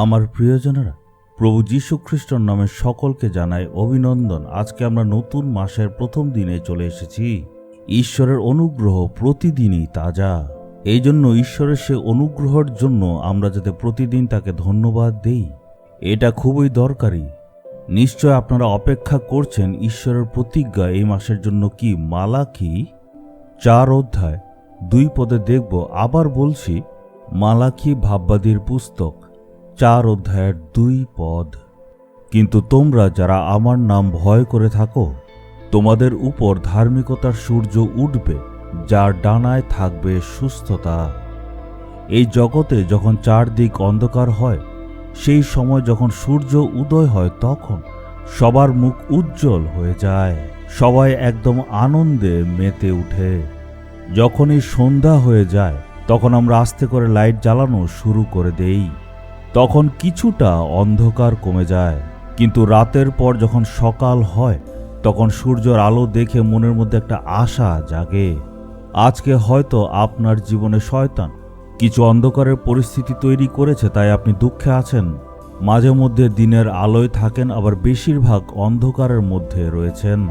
আমার প্রিয়জনেরা, প্রভু যীশু খ্রিস্টর নামে সকলকে জানাই অভিনন্দন। আজকে আমরা নতুন মাসের প্রথম দিনে চলে এসেছি। ঈশ্বরের অনুগ্রহ প্রতিদিনই তাজা। এই জন্য ঈশ্বরের সে অনুগ্রহের জন্য আমরা যাতে প্রতিদিন তাকে ধন্যবাদ দেই, এটা খুবই দরকারি। নিশ্চয় আপনারা অপেক্ষা করছেন ঈশ্বরের প্রতিজ্ঞা এই মাসের জন্য কি মালা কি? চার অধ্যায়, দুই পদে দেখব, আবার বলছি মালাকি ভাববাদীর পুস্তক? চার অধ্যায়ের দুই পদ। কিন্তু তোমরা যারা আমার নাম ভয় করে থাকো, তোমাদের উপর ধার্মিকতার সূর্য উঠবে, যার ডানায় থাকবে সুস্থতা। এই জগতে যখন চারদিক অন্ধকার হয়, সেই সময় যখন সূর্য উদয় হয়, তখন সবার মুখ উজ্জ্বল হয়ে যায়। সবাই একদম আনন্দে মেতে উঠে। যখনই সন্ধ্যা হয়ে যায়, তখন আমরা আস্তে করে লাইট জ্বালানো শুরু করে দেই। তখন কিছুটা অন্ধকার কমে যায়। কিন্তু রাতের পর যখন সকাল হয়, তখন সূর্যের আলো দেখে মনের মধ্যে একটা আশা জাগে। আজকে হয়তো আপনার জীবনে শয়তান কিছু অন্ধকারের পরিস্থিতি তৈরি করেছে, তাই আপনি দুঃখে আছেন। মাঝে মধ্যে দিনের আলোয় থাকেন, আবার বেশিরভাগ অন্ধকারের মধ্যে রয়েছেন।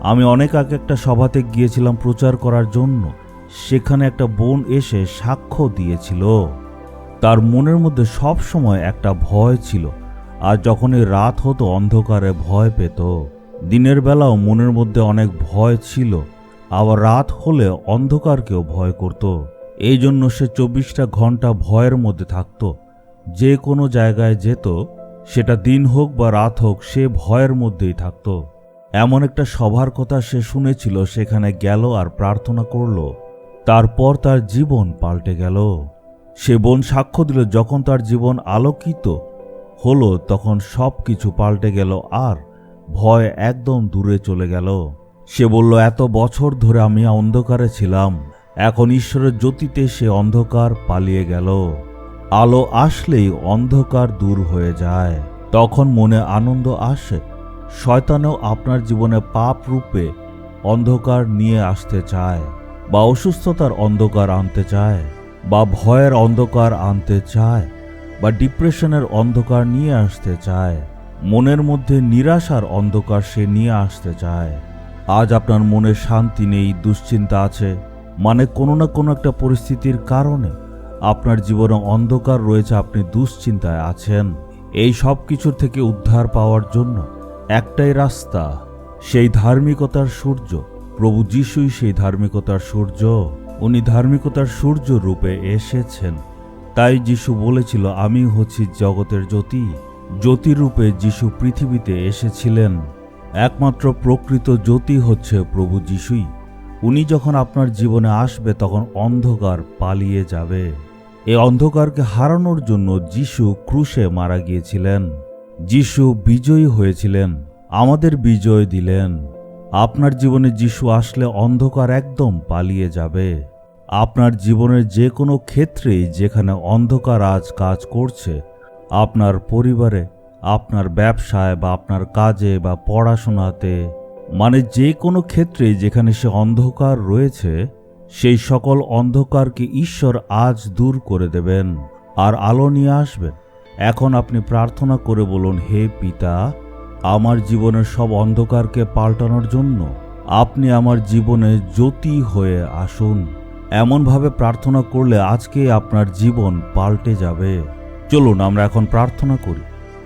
আমি অনেক আগে একটা সভাতে গিয়েছিলাম প্রচার করার জন্য। সেখানে একটা বোন এসে সাক্ষ্য দিয়েছিল। তার মনের মধ্যে সব সময় একটা ভয় ছিল। আর যখনই রাত হতো, অন্ধকারে ভয় পেত। দিনের বেলাও মনের মধ্যে অনেক ভয় ছিল। আবার রাত হলে অন্ধকারকেও ভয় করত। এই জন্য সে চব্বিশটা ঘণ্টা ভয়ের মধ্যে থাকত। যে কোনো জায়গায় যেত, সেটা দিন হোক বা রাত হোক, সে ভয়ের মধ্যেই থাকত। এমন একটা সভার কথা সে শুনেছিল, সেখানে গেল আর প্রার্থনা করল। তারপর তার জীবন পাল্টে গেল। সে বোন সাক্ষ্য দিল, যখন তার জীবন আলোকিত হলো, তখন সব কিছু পাল্টে গেল আর ভয় একদম দূরে চলে গেল। সে বলল, এত বছর ধরে আমি অন্ধকারে ছিলাম। এখন ঈশ্বরের জ্যোতিতে সে অন্ধকার পালিয়ে গেল। আলো আসলেই অন্ধকার দূর হয়ে যায়। তখন মনে আনন্দ আসে, শয়তানেও আপনার জীবনে পাপ রূপে অন্ধকার নিয়ে আসতে চায় বা অসুস্থতার অন্ধকার আনতে চায়। বা ভয়ের অন্ধকার আনতে চায়, বা ডিপ্রেশনের অন্ধকার নিয়ে আসতে চায়, মনের মধ্যে নিরাশার অন্ধকার সে নিয়ে আসতে চায়। আজ আপনার মনে শান্তি নেই, দুশ্চিন্তা আছে মানে কোনো না কোনো একটা পরিস্থিতির কারণে আপনার জীবনে অন্ধকার রয়েছে, আপনি দুশ্চিন্তায় আছেন। এই সব কিছুর থেকে উদ্ধার পাওয়ার জন্য একটাই রাস্তা, সেই ধার্মিকতার সূর্য, প্রভু যিশুই সেই ধার্মিকতার সূর্য। উনি ধার্মিকতার সূর্য রূপে এসেছেন। তাই যিশু বলেছিল, আমি হচ্ছি জগতের জ্যোতি। জ্যোতিরূপে যিশু পৃথিবীতে এসেছিলেন। একমাত্র প্রকৃত জ্যোতি হচ্ছে প্রভু যিশুই। উনি যখন আপনার জীবনে আসবে, তখন অন্ধকার পালিয়ে যাবে। এই অন্ধকারকে হারানোর জন্য যিশু ক্রুশে মারা গিয়েছিলেন। যিশু বিজয়ী হয়েছিলেন। আমাদের বিজয় দিলেন। আপনার জীবনে যিশু আসলে অন্ধকার একদম পালিয়ে যাবে। আপনার জীবনের যে কোনো ক্ষেত্রেই যেখানে অন্ধকার আজ কাজ করছে, আপনার পরিবারে, আপনার ব্যবসায় বা আপনার কাজে বা পড়াশোনাতে মানে যে কোনো ক্ষেত্রেই যেখানে সে অন্ধকার রয়েছে, সেই সকল অন্ধকারকে ঈশ্বর আজ দূর করে দেবেন আর আলো নিয়ে আসবেন। এখন আপনি প্রার্থনা করে বলুন, হে পিতা, আমার জীবনের সব অন্ধকারকে পাল্টানোর জন্য আপনি আমার জীবনে জ্যোতি হয়ে আসুন। এমনভাবে প্রার্থনা করলে আজকে আপনার জীবন পাল্টে যাবে। চলুন, আমরা এখন প্রার্থনা করি।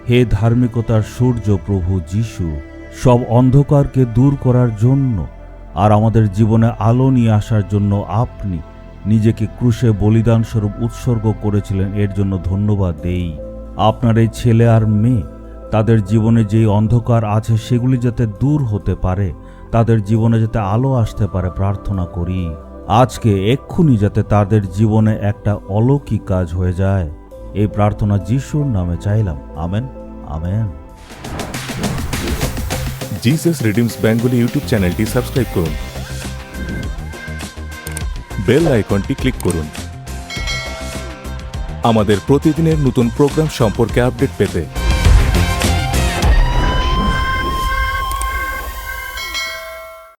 হে ধার্মিকতার সূর্য প্রভু যিশু, সব অন্ধকারকে দূর করার জন্য আর আমাদের জীবনে আলো নিয়ে আসার জন্য আপনি নিজেকে ক্রুশে বলিদান স্বরূপ উৎসর্গ করেছিলেন, এর জন্য ধন্যবাদ দেই। আপনার এই ছেলে আর মেয়ে, তাদের জীবনে যেই অন্ধকার আছে সেগুলি যাতে দূর হতে পারে, তাদের জীবনে যাতে আলো আসতে পারে, প্রার্থনা করি। আজকে এক্ষুনি যাতে তাদের জীবনে একটা অলৌকিক কাজ হয়ে যায়। এই প্রার্থনা যিশুর নামে চাইলাম। Amen amen. Jesus redeems Bengali YouTube চ্যানেলটি সাবস্ক্রাইব করুন। বেল আইকনটি ক্লিক করুন। আমাদের প্রতিদিনের নতুন প্রোগ্রাম সম্পর্কে আপডেট পেতে